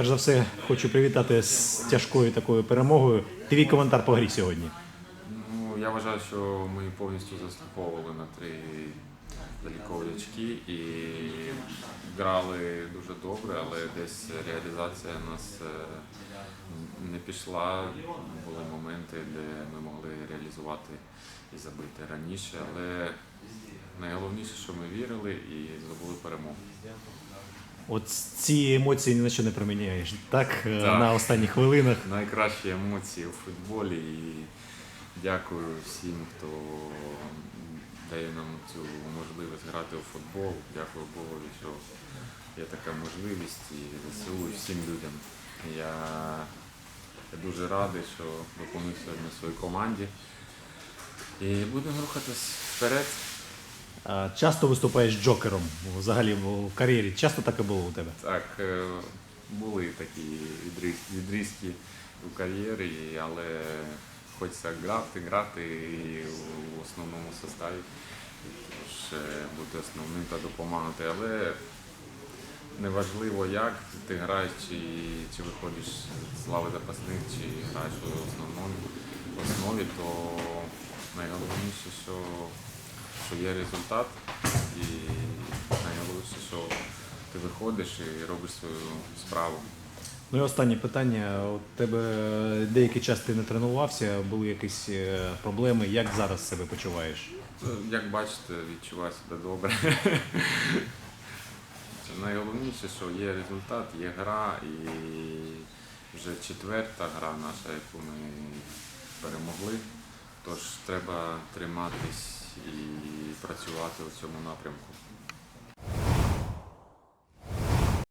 перш за все, хочу привітати з тяжкою такою перемогою. Твій коментар по грі сьогодні. Ну, я вважаю, що ми повністю заслуговували на три залікові очки і грали дуже добре, але десь реалізація у нас е, не пішла. Були моменти, де ми могли реалізувати і забити раніше, але найголовніше, що ми вірили і здобули перемогу. От ці емоції ні на що не проміняєш, так? Е, Так. На останніх хвилинах. Найкращі емоції у футболі і дякую всім, хто дає нам цю можливість грати у футбол. Дякую Богу, що є така можливість і ЗСУ і всім людям. Я, я дуже радий, що допоміг сьогодні своїй команді. І будемо рухатись вперед. Часто виступаєш джокером взагалі в кар'єрі. Часто таке було у тебе? Так, е, були такі відрізки у кар'єрі, але хочеться грати, грати і в основному составі. Тож е, бути основним та допомагати. Але неважливо як ти граєш, чи, чи виходиш з лави запасних, чи граєш у основному основі, то найголовніше, що, що є результат і найголовніше, що ти виходиш і робиш свою справу. Ну і останнє питання. У тебе деякий час ти не тренувався, були якісь е, проблеми. Як зараз себе почуваєш? Ну, Як бачите, відчуваю себе добре. Найголовніше, що є результат, є гра і вже четверта гра наша, яку ми перемогли. Тож треба триматись і працювати у цьому напрямку.